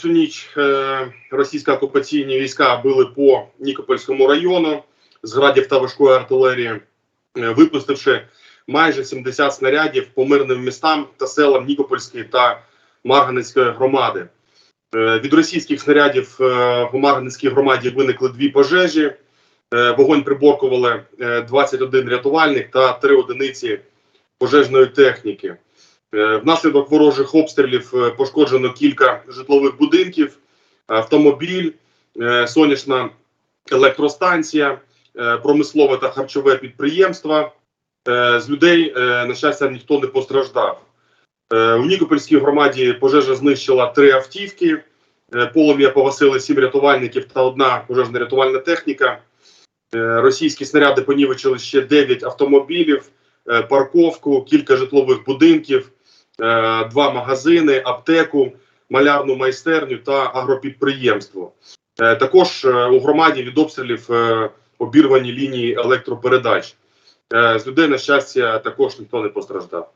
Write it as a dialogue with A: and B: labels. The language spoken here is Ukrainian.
A: всю ніч е, російські окупаційні війська били по Нікопольському району з градів та важкої артилерії, е, випустивши майже 70 снарядів по мирним містам та селам Нікопольської та Марганецької громади. Е, від російських снарядів в Марганецькій громаді виникли дві пожежі. Вогонь приборкували е, 21 рятувальник та 3 одиниці пожежної техніки. Е, Внаслідок ворожих обстрілів е, пошкоджено кілька житлових будинків, автомобіль, е, сонячна електростанція, промислове та харчове підприємство. Е, З людей, на щастя, ніхто не постраждав. У Нікопольській громаді пожежа знищила три автівки. Полум'я погасили сім рятувальників та одна пожежна рятувальна техніка. Російські снаряди понівечили ще 9 автомобілів, парковку, кілька житлових будинків, два магазини, аптеку, малярну майстерню та агропідприємство. Е, Також е, у громаді від обстрілів е, обірвані лінії електропередач. Е, З людей, на щастя, також ніхто не постраждав.